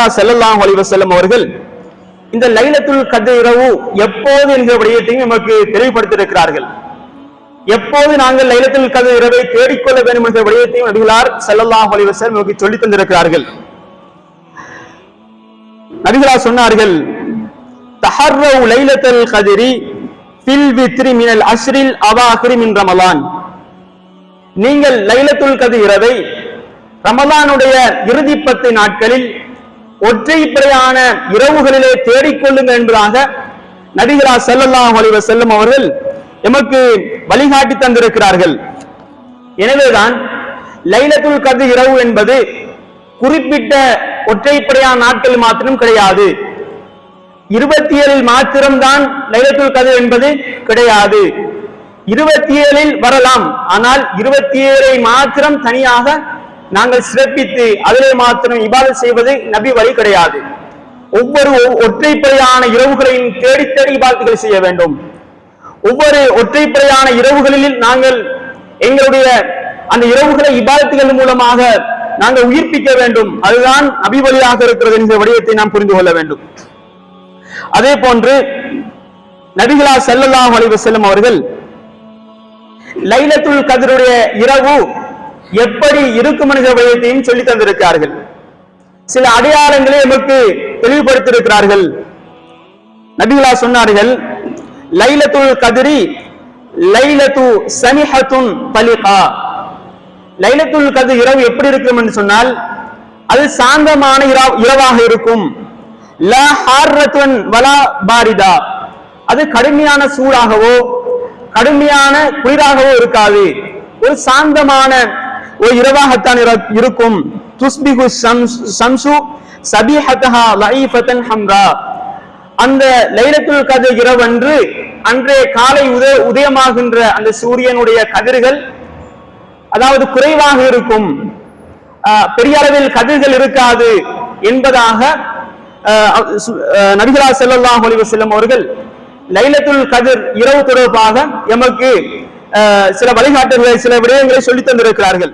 ரசூலுல்லா செல்லல்லாம் அலைஹி செல்லும் அவர்கள் இந்த லைலத்துல் கத்ர் இரவு எப்போது என்கிற விடயத்தையும் நமக்கு தெளிவுபடுத்தியிருக்கிறார்கள். எப்போது நாங்கள் லைலத்துல் கத்ர் இரவை தேடிக்கொள்ள வேண்டும் என்ற விடயத்தையும் நபிகளார் ஸல்லல்லாஹு அலைஹி செல்லும் நமக்கு சொல்லித் தந்திருக்கிறார்கள். நபிகளா சொன்னார்கள் தஹர்ரவு லைலத்தல் கதிரி ஃபில் வித்ரி மினல் அஸ்ரில் அவாஹிரி மின் ரமலான். நீங்கள் லைலத்துல் கதிரவை ரமலானுடைய இறுதி பத்து நாட்களில் ஒற்றைப்படையான இரவுகளிலே தேடிக்கொள்ளுங்கள் என்பதாக நடிகரா செல்லல்லாம் அலைஹி செல்லும் அவர்கள் எமக்கு வழிகாட்டி தந்திருக்கிறார்கள். எனவேதான் லைலத்துல் கது இரவு என்பது குறிப்பிட்ட ஒற்றைப்படையான நாட்கள் மாத்திரம் கிடையாது. இருபத்தி ஏழில் மாத்திரம்தான் லைலத்துல் கத்ர் என்பது கிடையாது. இருபத்தி ஏழில் வரலாம். ஆனால் இருபத்தி ஏழை மாத்திரம் தனியாக நாங்கள் சிறப்பித்து அதிலே மாத்திரம் இபாதை செய்வது நபி வழி கிடையாது. ஒவ்வொரு ஒற்றைப்படையான இரவுகளையும் தேடி தேடி இபாதத்துகள் செய்ய வேண்டும். ஒவ்வொரு ஒற்றைப்படையான இரவுகளில் நாங்கள் எங்களுடைய அந்த இரவுகளை இபாதத்துகள் மூலமாக நாங்கள் உயிர்ப்பிக்க வேண்டும். அதுதான் அபிவழியாக இருக்கிறது என்ற விடயத்தை நாம் புரிந்து கொள்ள வேண்டும். அதே போன்று நபிகளா ஸல்லல்லாஹு வலிவு செல்லும் அவர்கள் லைலத்துல் கதிருடைய இரவு எப்படி இருக்கும் மனித விடயத்தையும் சொல்லி தந்திருக்கிறார்கள். சில அடையாளங்களை நமக்கு தெளிவுபடுத்தியிருக்கிறார்கள். நபிகளா சொன்னார்கள் லைலத்துல் கதிரி லைலத்து சனிஹத்துன் பலிகா. லைலத்துல் கதிர் இரவு எப்படி இருக்கும் என்று சொன்னால் அது சாந்தமான இரவாக இருக்கும். லா ஹார்ரத்துன் வலா பாரிதா. அது கடுமையான சூடாகவோ கடுமையான குளிராகவோ இருக்காது. ஒரு சாந்தமான ஒரு இரவாகத்தான் இருக்கும். துஸ்பிகு சம்சு ஷம்சு சபிஹத்தஹா லைஃபத்தன் ஹம்ரா. அந்த லைலத்துல் கதிர் இரவன்று அன்றைய காலை உத உதயமாகின்ற அந்த சூரியனுடைய கதிர்கள் அதாவது குறைவாக இருக்கும். ஆஹ், பெரிய அளவில் கதிர்கள் இருக்காது என்பதாக ஆஹ், சு- ஆஹ், நபிகளா ஸல்லல்லாஹு அவர்கள் லைலத்துல் கதிர் இரவு தொடர்பாக எமக்கு ஆஹ், சில வழிகாட்டுகளை சில விடயங்களை சொல்லித் தந்திருக்கிறார்கள்.